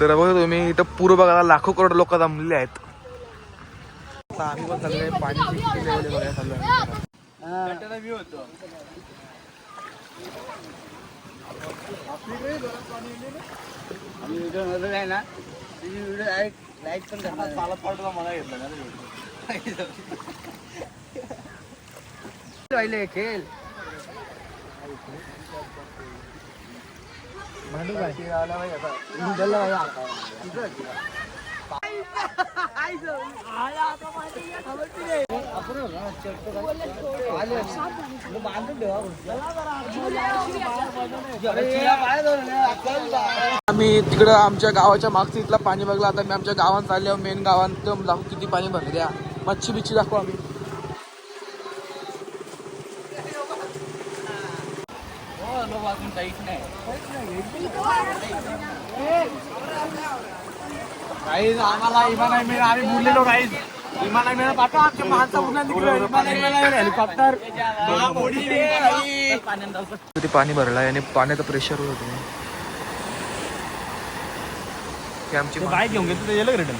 तर बघा तुम्ही इथं पूर्व बघायला लाखो करोड लोक जमलेले आहेत. आता आम्ही पण चाललोय पाण्याची किती level आहे. बघायला चाललोय. खेळ आम्ही तिकडं आमच्या गावाच्या मागच्या इथला पाणी बघला. आता मी आमच्या गावात चालल्यावर मेन गावात. दाखव किती पाणी भरले द्या मच्छी बिच्छी दाखवू आम्ही. काहीच आम्हाला इमान नाही मिळाला आम्ही बुडलेलो काहीच इमान नाही मिळाला पाठवा आमच्या माणसं उन्हात नाही हेलिकॉप्टर. किती पाणी भरलंय आणि पाण्याचं प्रेशर होत. ही आमची बाईक घेऊन घेतो येलं रिटर्न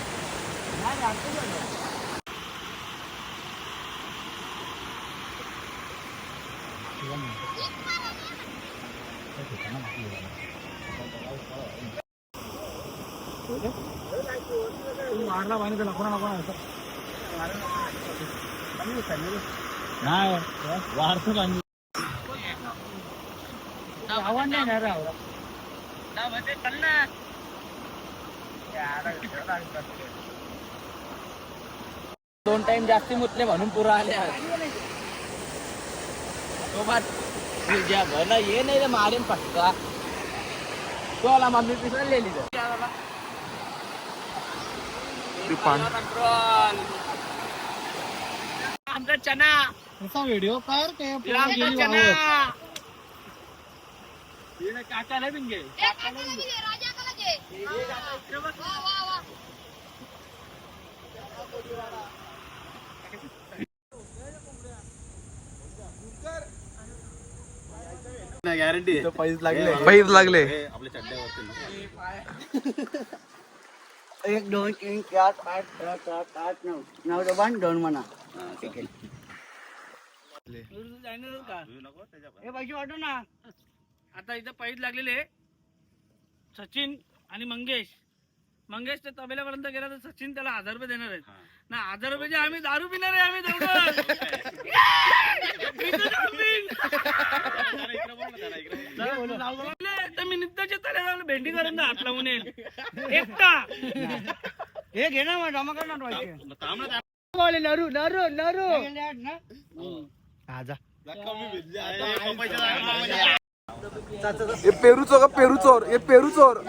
मारला नको नाही वाढतो पाणी आव्हान नाही ना राव दोन टाइम जास्ती मुतले म्हणून पुरा आले सोबत तुझ्या भला ये नाही रे मारेन पक्का तो आला मम्मी पिसरलेली ते पाणी आमचा चना. असा व्हिडिओ कर ते आमचा चना. काका नाही गॅरंटी पैसे लागले. आपल्या चड्ड्यावरती एक दोन तीन चार पाच सहा सात आठ नऊ. नऊ दोन दोन म्हणा. हे पैसे वाटो ना. आता इथं पैसे लागलेले सचिन आणि मंगेश. मंगेश त्या तबेल्यापर्यंत गेला तर सचिन त्याला हजार रुपये देणार आहेत. ना हजार रुपयाचे आम्ही दारू पिणार आहे आम्ही दोघं. तर मी नित्याच्या तळ्याला भेंडी करून हात लावून येईल एकटा. हे घे ना मग जमा कर ना पैसे नरू नरू नरू. हे पेरू चोर का? पेरू चोर हे पेरू चोर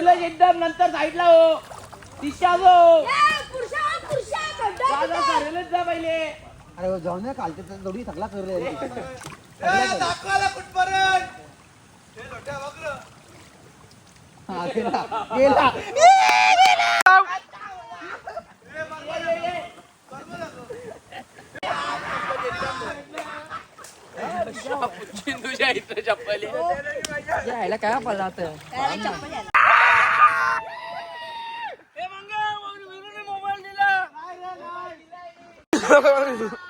तीन एकदम नंतर साईडला हो. दिशा हो. जा जा सरेलच जा पहिले. अरे हो, जाऊन द्या कालच्या त्या जोडी सगळा करले हा, गेला गेला. तुझ्या इथं चप्पल यायला काय पडला तर हे Não, não, não.